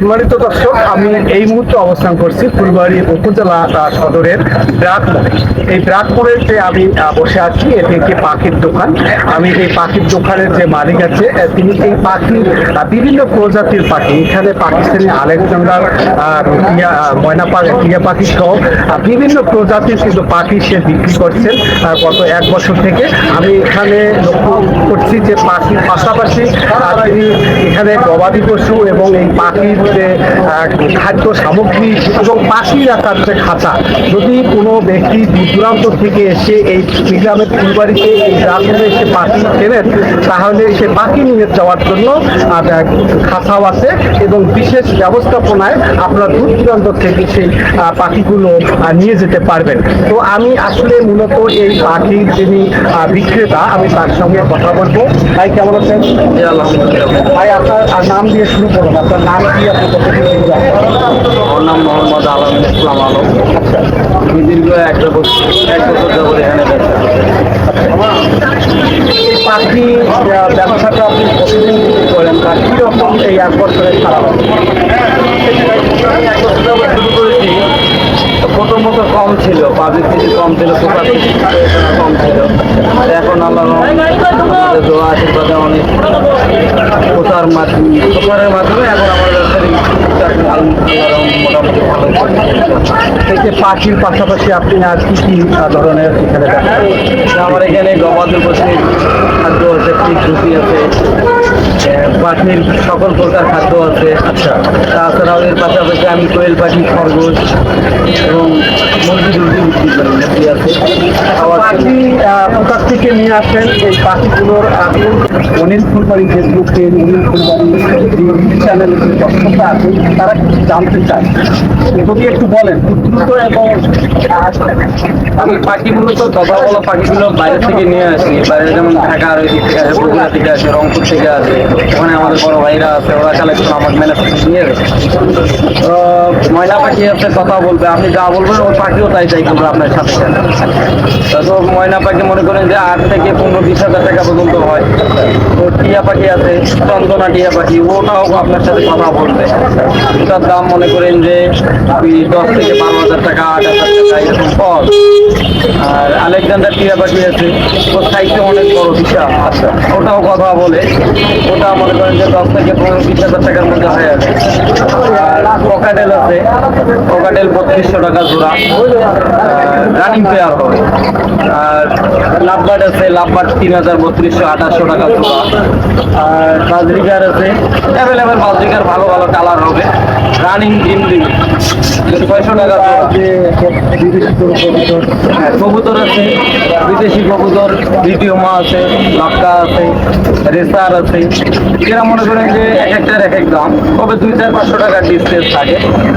সম্মানিত দর্শক, আমি এই মুহূর্তে অবস্থান করছি ফুলবাড়ি উপজেলা সদরের ব্রাকমোড়ে এই ব্রাকমোড়ে যে আমি বসে আছি, এটি একটি পাখির দোকান। আমি এই পাখির দোকানের যে মালিক আছে তিনি এই পাখি বিভিন্ন প্রজাতির পাখি। এখানে পাকিস্তানি আলেকজান্ডার ময়না পাখি টিয়া পাখি সহ বিভিন্ন প্রজাতির কিন্তু পাখি সে বিক্রি করছেন গত এক বছর থেকে। আমি এখানে লক্ষ্য করছি যে পাখির পাশাপাশি তিনি এখানে গবাদি পশু এবং এই পাখির যে খাদ্য সামগ্রী এবং পাখি রাখার যে খাঁচা যদি কোনো ব্যক্তি দূর দূরান্ত থেকে এসে এই গ্রামের ফুলবাড়িতে এই গ্রামে এসে পাখি কেনেন তাহলে সে পাখি নিয়ে যাওয়ার জন্য খাঁচাও আছে এবং বিশেষ ব্যবস্থাপনায় আপনারা দূর দূরান্ত থেকে সেই পাখিগুলো নিয়ে যেতে পারবেন। তো আমি আসলে মূলত এই পাখির যিনি বিক্রেতা আমি তার সঙ্গে কথা বলব। ভাই কেমন আছেন? ভাই আপনার নাম দিয়ে শুরু করুন। আপনার নাম কি? আমার নাম মোহাম্মদ আলম ইসলাম আলম। আমি দীর্ঘ এক বছর এক বছর যাবত এখানে পাখি ব্যবসাটা আপনি কতদিন করেন বা কীরকম এই এক বছরে খারাপ শুরু করেছি তো প্রথম কম ছিল পাবলিক কিছু কম ছিল। প্রকাশ কম ছিল এখন রহমতে দোয়া আশীর্বাদে অনেক প্রচার মাধ্যমে, প্রচারের মাধ্যমে এখন আমার ব্যবসায়ী মোটামুটি ভালো চলছে। এই যে পাখির পাশাপাশি আপনি আর কি কি ধরনের এখানে দেখান? আমার এখানে গবাদি পশুর খাদ্য আছে রুটি আছে পাখির সকল প্রকার খাদ্য আছে। আচ্ছা। তাছাড়াও এর পাশাপাশি আমি কোয়েল পাখি খরগোশ এবং আছে পাখি আহ, থেকে নিয়ে আসেন এই পাখিগুলোর আপনি অনিল ফুলবাড়ি ফেসবুক অনিল ফুলবাড়ি চ্যানেল দর্শকরা আছে তারা জানতে চায় যদি একটু বলেন দ্রুত এবং আমি পাখিগুলো তো কথা পাখিগুলো বাইরে থেকে নিয়ে আসি বাইরে যেমন ঢাকার ওই দিক থেকে আসে বগুড়া থেকে আসে রংপুর থেকে আসে ওখানে আমাদের বড় ভাইরা আছে ওরা কালেকশন আমার ম্যানেজ নিয়ে ময়না পাখি আছে কথা বলবে। আপনি যা বলবেন ওই পাখিও তাই চাই করবে আপনার সাথে সাথে তো ময়না পাখি মনে করেন যে আট থেকে পনেরো, বিশ হাজার টাকা পর্যন্ত হয়। তো টিয়া পাখি আছে, চন্দনা টিয়া পাখি, ওটাও আপনার সাথে কথা বলবে। ওটার দাম মনে করেন যে দশ থেকে বারো হাজার টাকা, আট হাজার টাকা, এরকম পর আর আলেকজান্ডার টিয়া পাখি আছে ওর সাইজটা অনেক বড়, বিশাল। আচ্ছা ওটাও কথা বলে। ওটা মনে করেন যে দশ থেকে পনেরো, বিশ হাজার টাকার মধ্যে হয়ে যাবে। আছে। ককাটেল বত্রিশশো টাকা জোড়া। রানিং পেয়ার হবে। আর লাভবার্ড আছে লাভবার্ড তিন হাজার বত্রিশশো আঠাশশো টাকা জোড়া। আর বাজরিকার আছে। অ্যাভেলেবেল বাজরিকার ভালো ভালো কালার হবে। রানিং ডিম ডিম ছয়শো টাকা হ্যাঁ, কবুতর আছে বিদেশি কবুতর দ্বিতীয় মা আছে লাক্কা আছে রেসার আছে। এরা মনে করেন যে এক একটার এক এক দাম। তবে দুই চার পাঁচশো টাকার ডিসটেন্স থাকে।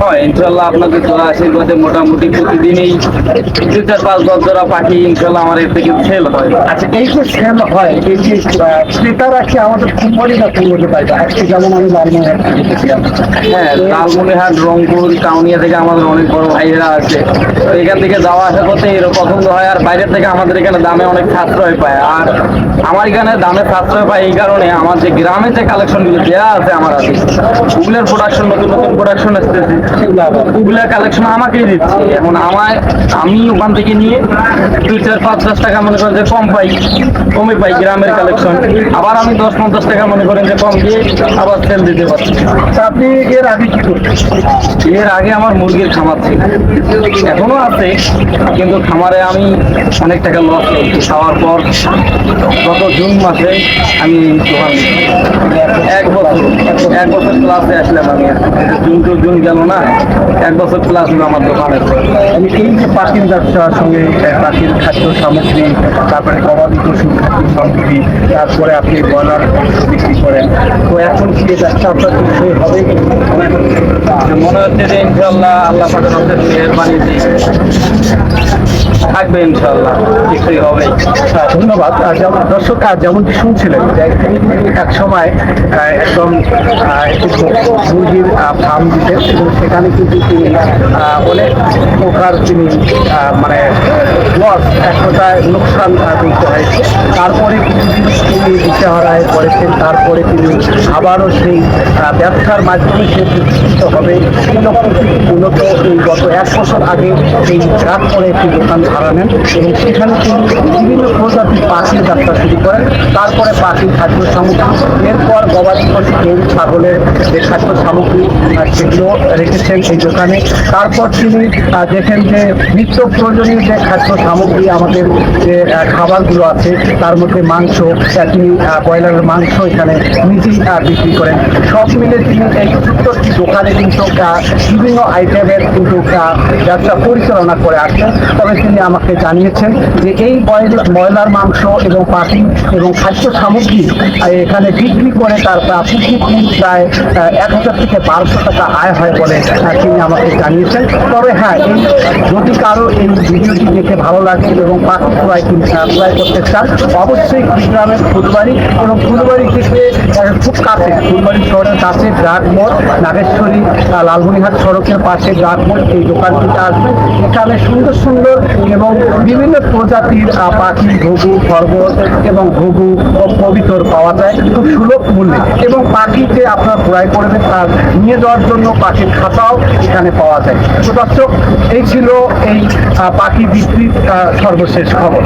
হয় ইনশাল্লাহ আপনাদের জোড়া আশীর্বাদে মোটামুটি প্রতিদিনই দুই চার পাঁচ দশ জোড়া পাখি ইনশাল্লাহ আমার এর থেকে সেল হয়। আচ্ছা এই যে সেল হয় এই যে ক্রেতারা কি আমাদের কুম্বলি না কুম্বলি পাইবে আজকে যেমন আমি লালমোহন দেখেছিলাম হ্যাঁ লালমনিরহাট রংপুর কাউনিয়া থেকে আমাদের অনেক বড় ভাইয়েরা আছে। তো এখান থেকে যাওয়া আসা করতে এর পছন্দ হয় আর বাইরের থেকে আমাদের এখানে দামে অনেক সাশ্রয় পায়। আর আমার এখানে দামে সাশ্রয় পায় এই কারণে আমার যে গ্রামে যে কালেকশনগুলো দেওয়া আছে আমার আছে গুগলের প্রোডাকশন নতুন নতুন প্রোডাকশন আসতেছে। কালেকশন আমাকেই দিচ্ছে। এখন আমি ওখান থেকে নিয়ে দুই চার পাঁচ দশ টাকা মনে করেন যে কম পাই কমে পাই গ্রামের কালেকশন আবার আমি দশ পঞ্চাশ টাকা মনে করেন যে কম দিয়ে আবার সেল দিতে পারছি। আপনি এর আগে কি এর আগে আমার মুরগির খামার ছিল। এখনও আছে, কিন্তু খামারে আমি অনেক টাকা লস করেছি। খাওয়ার পর গত জুন মাসে আমি দোকান। এক বছর এক বছর ক্লাসে আসলাম আমি। জুন টু জুন গেল না না এক বছর প্লাস আমার দোকানে আমি এই যে পাখির ব্যবসার সঙ্গে পাখির খাদ্য সামগ্রী তারপরে গবাদি পশু সামগ্রী তারপরে আপনি ব্রয়লার বিক্রি করেন। তো এখন কি ব্যবসা আপনার হবে? মনে হচ্ছে যে ইনশাল্লাহ আল্লাহ পাকের মেহরবানি থাকবে ইনশাল্লাহ কিছুই হবে। ধন্যবাদ। যেমন দর্শক যেমনটি শুনছিলেন এক সময় একদম মুরগির ফার্ম দিতেন সেখানে কিন্তু তিনি অনেক প্রকার তিনি মানে লস এক কথায় লোকসান করতে হয়েছে। তারপরে কিছুদিন তিনি দিশেহারায় পড়েছেন, তারপরে তিনি আবারও সেই ব্যবসার মাধ্যমে সে প্রতিষ্ঠিত হবে। মূলত এই গত এক বছর আগে এই রাত করে একটি দোকান ভাড়া নেন এবং সেখানে তিনি বিভিন্ন প্রজাতির পাখির যাত্রা শুরু করেন। তারপরে পাখির খাদ্য সামগ্রী, এরপর গবাদি পশু ছাগলের যে খাদ্য সামগ্রী সেগুলো রেখেছেন এই দোকানে। তারপর তিনি দেখেন যে নিত্য প্রয়োজনীয় যে খাদ্য সামগ্রী আমাদের যে খাবারগুলো আছে, তার মধ্যে মাংস তিনি ব্রয়লারের মাংস এখানে নিজেই বিক্রি করেন। সব মিলে তিনি এই একটি দোকানে কিন্তু বিভিন্ন আইটেমের কিন্তু ব্যবসা পরিচালনা করে আসছেন। তবে তিনি আমাকে জানিয়েছেন যে এই ব্রয়লার মাংস এবং পাখি এবং খাদ্য সামগ্রী এখানে বিক্রি করে তার প্রায় প্রতি দিন প্রায় এক হাজার থেকে বারোশো টাকা আয় হয় বলে তিনি আমাকে জানিয়েছেন। তবে হ্যাঁ এই যদি কারও এই ভিডিওটি দেখে ভালো লাগে এবং পাখি ক্রয় ক্রয় করতে চান, অবশ্যই কুড়িগ্রামের ফুলবাড়ি এবং ফুলবাড়ি থেকে খুব কাছে, ফুলবাড়ি শহরের কাছে ড্রাগ নাগেশ্বরী লালমনিহাট সড়কের পাশে ড্রাগ এই দোকানটিতে আসবে। এখানে সুন্দর সুন্দর এবং বিভিন্ন প্রজাতির পাখি, ঘুঘু, খরগোশ এবং ঘুঘু ও কবিতর পাওয়া যায়। খুব সুলভ মূল্যে। এবং পাখি যে আপনার ক্রয় করবেন, তার নিয়ে যাওয়ার জন্য পাখির খাতাও এখানে পাওয়া যায়। তো এই ছিল এই পাখি বিক্রির সর্বশেষ খবর।